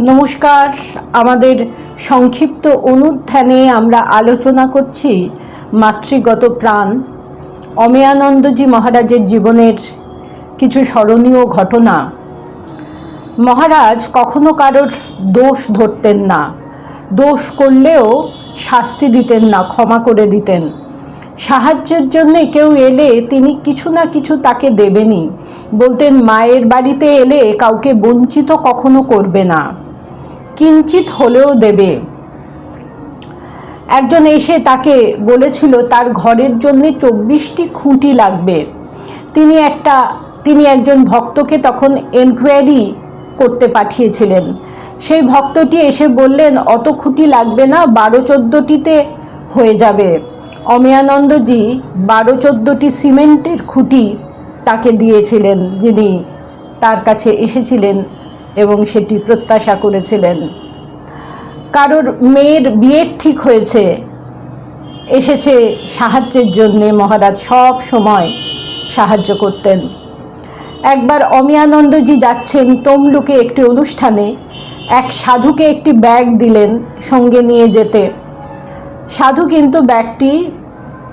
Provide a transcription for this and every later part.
নমস্কার। আমাদের সংক্ষিপ্ত অনুধ্যানে আমরা আলোচনা করছি মাতৃগত প্রাণ। অমেয়ানন্দজি মহারাজের জীবনের কিছু স্মরণীয় ঘটনা। মহারাজ কখনো কারোর দোষ ধরতেন না। দোষ করলেও শাস্তি দিতেন না, ক্ষমা করে দিতেন। সাহায্যের জন্য কেউ এলে তিনি কিছু না কিছু তাকে দেবেনই। বলতেন, মায়ের বাড়িতে এলে কাউকে বঞ্চিত কখনো করবে না। কিঞ্চিত হলেও দেবে। একজন এসে তাকে বলেছিল, তার ঘরের জন্য চব্বিশটি খুঁটি লাগবে। তিনি একটা, তিনি একজন ভক্তকে তখন এনকোয়ারি করতে পাঠিয়েছিলেন। সেই ভক্তটি এসে বললেন, অত খুঁটি লাগবে না, বারো চোদ্দোটিতে হয়ে যাবে। অমিয়ানন্দজি বারো চোদ্দোটি সিমেন্টের খুঁটি তাকে দিয়েছিলেন, যিনি তার কাছে এসেছিলেন। এবং সেটি প্রত্যাশা করেছিলেন। কারোর মেয়ের বিয়ের ঠিক হয়েছে, এসেছে সাহায্যের জন্যে মহারাজ সব সময় সাহায্য করতেন। একবার অমিয়ানন্দজি যাচ্ছেন তমলুকে একটি অনুষ্ঠানে, এক সাধুকে একটি ব্যাগ দিলেন সঙ্গে নিয়ে যেতে। সাধু কিন্তু ব্যাগটি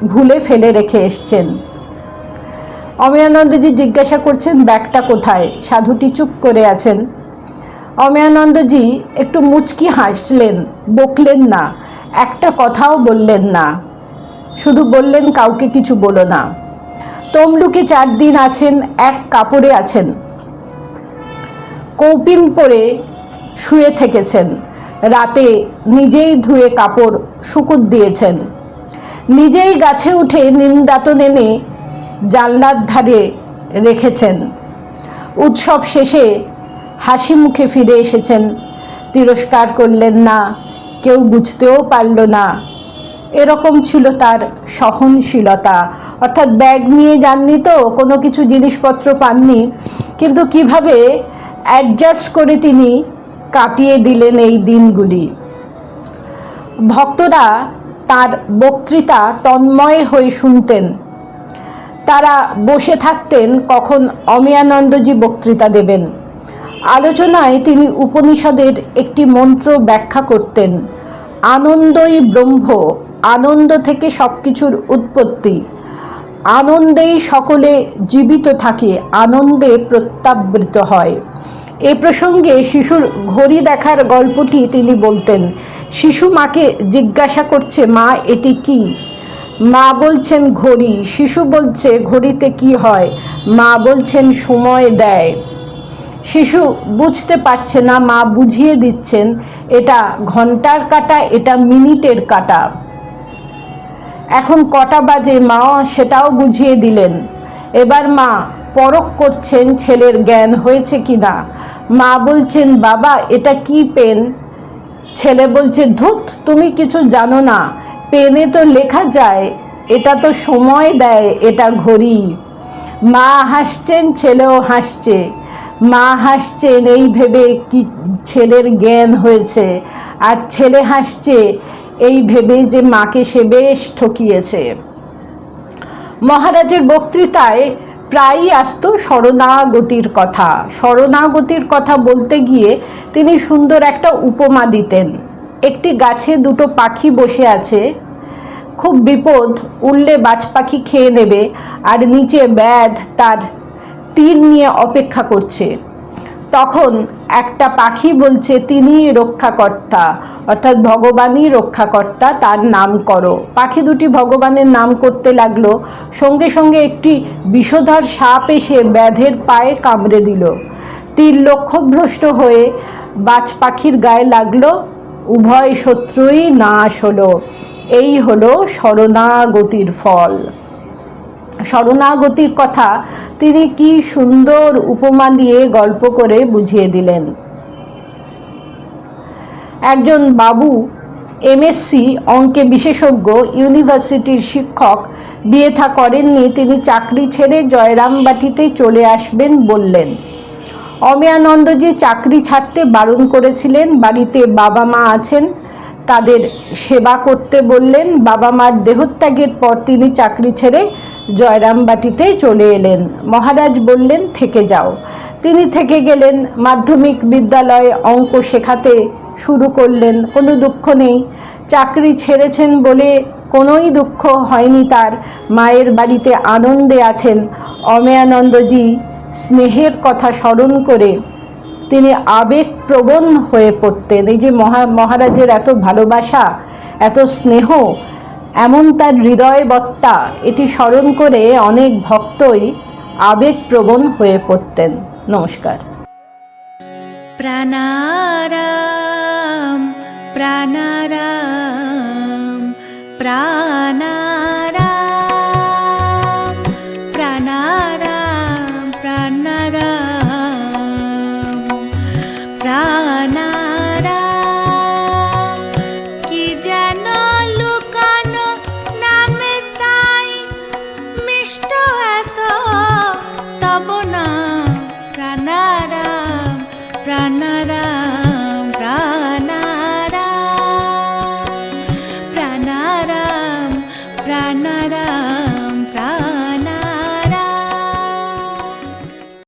ভুলে ফেলে রেখে এসছেন। অমিয়ানন্দজি জিজ্ঞাসা করছেন, ব্যাগটা কোথায়? সাধুটি চুপ করে আছেন। অমেয়ানন্দজি একটু মুচকি হাসলেন, বকলেন না, একটা কথাও বললেন না। শুধু বললেন, কাউকে কিছু বলো না। তমলুকে চার দিন আছেন, এক কাপড়ে আছেন। কৌপিন পরে শুয়ে থেকেছেন। রাতে নিজেই ধুয়ে কাপড় শুকুত দিয়েছেন। নিজেই গাছে উঠে নিমদাতন এনে জানলার ধারে রেখেছেন। উৎসব শেষে হাসি মুখে ফিরে এসেছেন। তিরস্কার করলেন না, কেউ বুঝতেও পারল না। এরকম ছিল তার সহনশীলতা। অর্থাৎ ব্যাগ নিয়ে যাননি তো, কোনো কিছু জিনিসপত্র পাননি। কিন্তু কীভাবে অ্যাডজাস্ট করে তিনি কাটিয়ে দিলেন এই দিনগুলি? ভক্তরা তার বক্তৃতা তন্ময় হয়ে শুনতেন। তারা বসে থাকতেন, কখন অমিয়ানন্দজি বক্তৃতা দেবেন। আলোচনায় তিনি উপনিষদের একটি মন্ত্র ব্যাখ্যা করতেন, আনন্দই ব্রহ্ম, আনন্দ থেকে সব কিছুর উৎপত্তি। আনন্দেই সকলে জীবিত থাকে, আনন্দে প্রত্যাবৃত হয়। এ প্রসঙ্গে শিশুর ঘড়ি দেখার গল্পটি তিনি বলতেন, শিশু মাকে জিজ্ঞাসা করছে, মা, এটি কি? মা বলছেন, ঘড়ি। শিশু বলছে, ঘড়িতে কি হয়? মা বলছেন, সময় দেয়। শিশু বুঝতে পারছে না, মা বুঝিয়ে দিচ্ছেন, এটা ঘণ্টার কাটা, এটা মিনিটের কাটা। এখন কটা বাজে মা সেটাও বুঝিয়ে দিলেন। এবার মা পরখ করছেন ছেলের জ্ঞান হয়েছে কি না মা বলছেন, বাবা, এটা কি পেন? ছেলে বলছে, ধুত, তুমি কিছু জানো না। পেনে তো লেখা যায়, এটা তো সময় দেয়, এটা ঘড়ি। মা হাসছেন, ছেলেও হাসছে। মা হাসছেন এই ভেবে কি ছেলের জ্ঞান হয়েছে? আর ছেলে হাসছে, এই ভেবে যে মাকে সে বেশ ঠকিয়েছে। মহারাজের বক্তৃতায় প্রায়ই আসতো শরণাগতির কথা। শরণাগতির কথা বলতে গিয়ে তিনি সুন্দর একটা উপমা দিতেন। একটি গাছে দুটো পাখি বসে আছে। খুব বিপদ, উড়লে বাজ পাখি খেয়ে নেবে, আর নিচে ব্যাধ তার তীর নিয়ে অপেক্ষা করছে। তখন একটা পাখি বলছে, তিনি রক্ষাকর্তা, অর্থাৎ ভগবানই রক্ষাকর্তা, তার নাম করো। পাখি দুটি ভগবানের নাম করতে লাগল। সঙ্গে সঙ্গে একটি বিষধর সাপ এসে ব্যাধের পায়ে কামড়ে দিল। তীর লক্ষ্যভ্রষ্ট হয়ে বাজ পাখির গায়ে লাগল, উভয় শত্রুই নাশ হলো। এই হলো শরণাগতির ফল। শরণাগতির কথা তিনি কি সুন্দর উপমা দিয়ে গল্প করে বুঝিয়ে দিলেন। একজন বাবু, এমএসসি, অঙ্কে বিশেষজ্ঞ, ইউনিভার্সিটির শিক্ষক বিয়ে থা করেননি, তিনি চাকরি ছেড়ে জয়রামবাটিতে চলে আসবেন বললেন। অমেয়ানন্দজি চাকরি ছাড়তে বারণ করেছিলেন, বাড়িতে বাবা মা আছেন তাদের সেবা করতে বললেন। বাবা মার দেহত্যাগের পর তিনি চাকরি ছেড়ে জয়রামবাটিতে চলে এলেন। মহারাজ বললেন, থেকে যাও। তিনি থেকে গেলেন, মাধ্যমিক বিদ্যালয়ে অঙ্ক শেখাতে শুরু করলেন। কোনো দুঃখ নেই। চাকরি ছেড়েছেন বলে কোনোই দুঃখ হয়নি তার। মায়ের বাড়িতে আনন্দে আছেন। অমেয়ানন্দজি স্নেহের কথা স্মরণ করে তিনি আবেগপ্রবণ হয়ে পড়তেন। এই যে মহা, মহারাজের এত ভালোবাসা, এত স্নেহ, এমন তার হৃদয়বত্তা, এটি স্মরণ করে অনেক ভক্তই আবেগপ্রবণ হয়ে পড়তেন। নমস্কার। প্রাণারাম প্রাণারাম প্রাণা